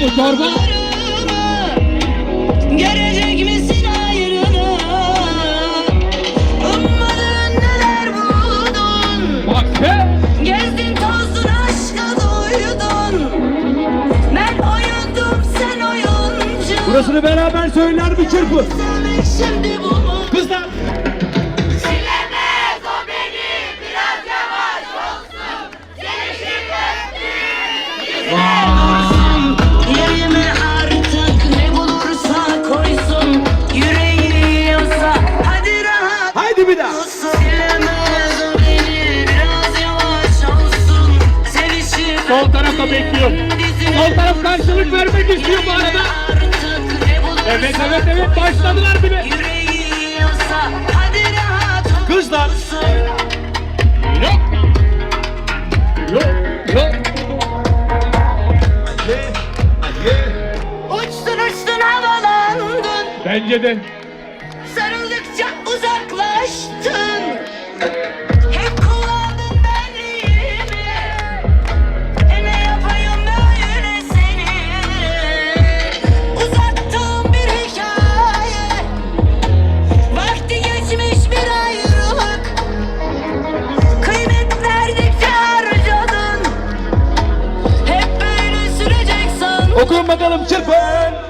bu çorba. Görecek misin ayrını? Ummadın neler buldun? Bak be. Gezdin tozdun aşka doydun. Ben oyundum sen oyuncu. Burasını beraber söyler mi çırpı? Sevmek şimdi bu Sol tarafta bekliyor. Sol taraf karşılık vermek istiyor bu arada. Evet evet evet başladılar bile. Kızlar. Yok. Yok. Yok. Uçtun uçtun havalandın. Bence de. Sarıldıkça uzaklaştın Okuyun bakalım çırpın.